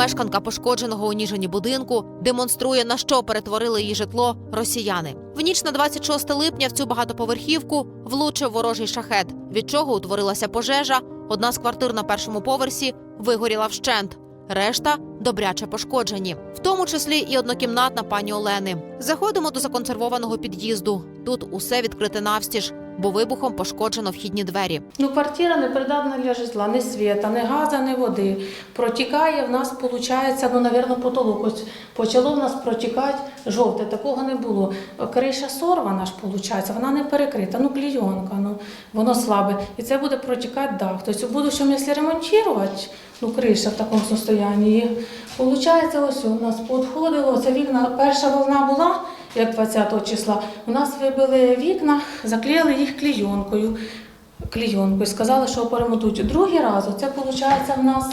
Мешканка пошкодженого у Ніжині будинку демонструє, на що перетворили її житло росіяни. В ніч на 26 липня в цю багатоповерхівку влучив ворожий шахет, від чого утворилася пожежа. Одна з квартир на першому поверсі вигоріла вщент. Решта добряче пошкоджені, в тому числі і однокімнатна пані Олени. Заходимо до законсервованого під'їзду. Тут усе відкрите навстіж, бо вибухом пошкоджено вхідні двері. Ну, квартира не придатна для житла, ні світа, ні газу, ні води. Протікає в нас, виходить, ну, напевно, потолок. Ось почало в нас протікати жовте, такого не було. Криша сорвана ж, виходить, вона не перекрита, ну, клійонка, ну, воно слабе. І це буде протікати дах. Тобто, в будущому, якщо ремонтувати, ну, криша в такому стані, виходить, ось у нас підходило, це вікна, перша волна була, як 20 числа, у нас вибили вікна, заклеїли їх клійонкою. Клійонкою, сказали, що поремонтують. Другий раз, це виходить, в нас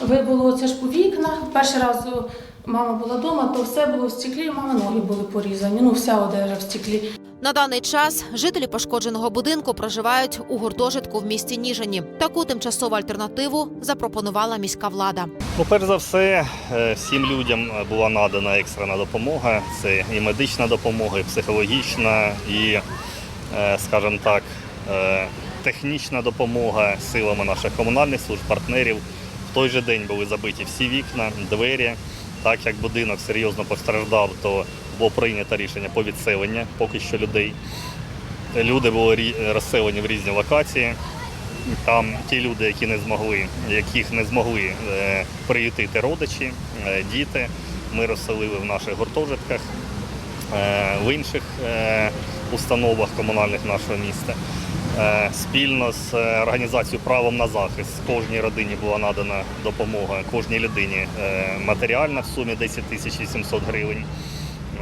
вибило це ж по вікнах. Перший раз мама була вдома, то все було в стеклі, мама ноги були порізані, ну вся одежа в стеклі. На даний час жителі пошкодженого будинку проживають у гуртожитку в місті Ніжині. Таку тимчасову альтернативу запропонувала міська влада. Ну, перш за все, е, всім людям була надана екстрена допомога. Це і медична допомога, і психологічна, і, е, скажімо так, е, технічна допомога силами наших комунальних служб, партнерів. В той же день були забиті всі вікна, двері. Так як будинок серйозно постраждав, то було прийнято рішення по відселенню поки що людей. Люди були розселені в різні локації. Там ті люди, які не змогли, яких не змогли е, приютити родичі, е, діти, ми розселили в наших гуртожитках, е, в інших установах комунальних нашого міста. Е, Спільно з е, організацією правом на захист кожній родині була надана допомога, кожній людині е, матеріальна в сумі 10 тисяч 800 гривень.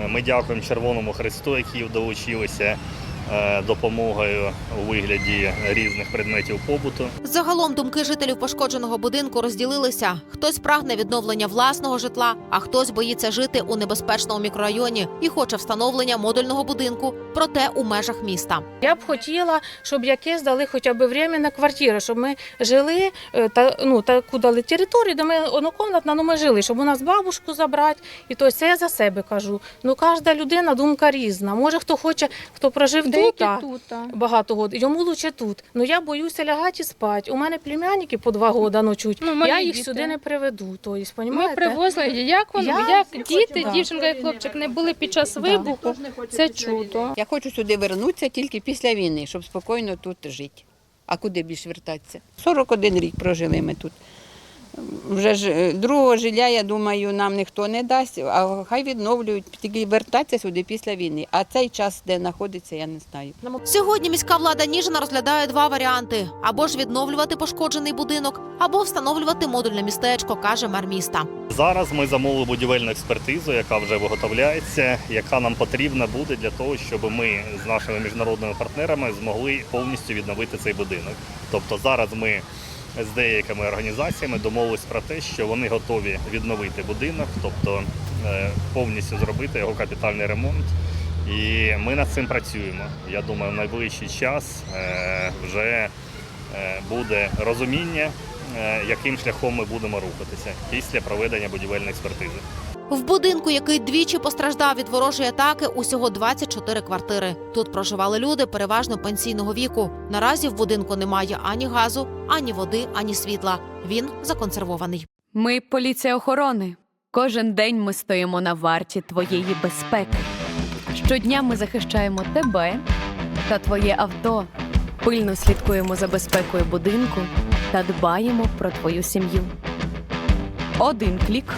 Ми дякуємо Червоному Христу, які долучилися допомогою у вигляді різних предметів побуту. Загалом думки жителів пошкодженого будинку розділилися: хтось прагне відновлення власного житла, а хтось боїться жити у небезпечному мікрорайоні і хоче встановлення модульного будинку, проте у межах міста. Я б хотіла, щоб якесь дали хоча б временна квартира, щоб ми жили е, та ну таку дали територію, де ми однокомнатна, ну ми жили, щоб у нас бабушку забрати. І то це я за себе кажу. Ну кожна людина думка різна. Може, хто хоче, хто прожив тут, тут. багато років, йому лучше тут. Ну я боюся лягати і спати. У мене племянники по два роки ночуть. Ну, я їх діти. сюди не приведу. Тобто, Ми привозили, як вони, Я як діти, да. дівчинка і хлопчик не були під час вибуху. Це чудо. Я хочу сюди вернутися тільки після війни, щоб спокійно тут жити. А куди більш вертатися? 41 рік прожили ми тут. Вже ж е, другого жилья, я думаю, нам ніхто не дасть, а хай відновлюють, тільки вертатися сюди після війни. А цей час, де знаходиться, я не знаю. Сьогодні міська влада Ніжина розглядає два варіанти: або ж відновлювати пошкоджений будинок, або встановлювати модульне містечко, каже мер міста. Зараз ми замовили будівельну експертизу, яка вже виготовляється, яка нам потрібна буде для того, щоб ми з нашими міжнародними партнерами змогли повністю відновити цей будинок. Тобто зараз ми з деякими організаціями домовились про те, що вони готові відновити будинок, тобто е, повністю зробити його капітальний ремонт. І ми над цим працюємо. Я думаю, в найближчий час е, вже е, буде розуміння, яким шляхом ми будемо рухатися після проведення будівельної експертизи. В будинку, який двічі постраждав від ворожої атаки, усього 24 квартири. Тут проживали люди переважно пенсійного віку. Наразі в будинку немає ані газу, ані води, ані світла. Він законсервований. Ми поліція охорони. Кожен день ми стоїмо на варті твоєї безпеки. Щодня ми захищаємо тебе та твоє авто. Пильно слідкуємо за безпекою будинку та дбаємо про твою сім'ю. Один клік,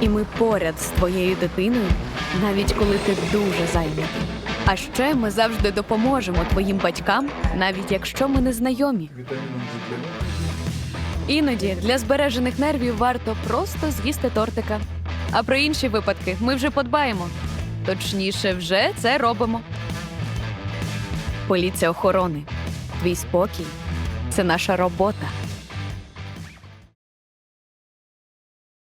і ми поряд з твоєю дитиною, навіть коли ти дуже зайнятий. А ще ми завжди допоможемо твоїм батькам, навіть якщо ми не знайомі. Іноді для збережених нервів варто просто з'їсти тортика. А про інші випадки ми вже подбаємо. Точніше, вже це робимо. Поліція охорони. Твій спокій це наша робота.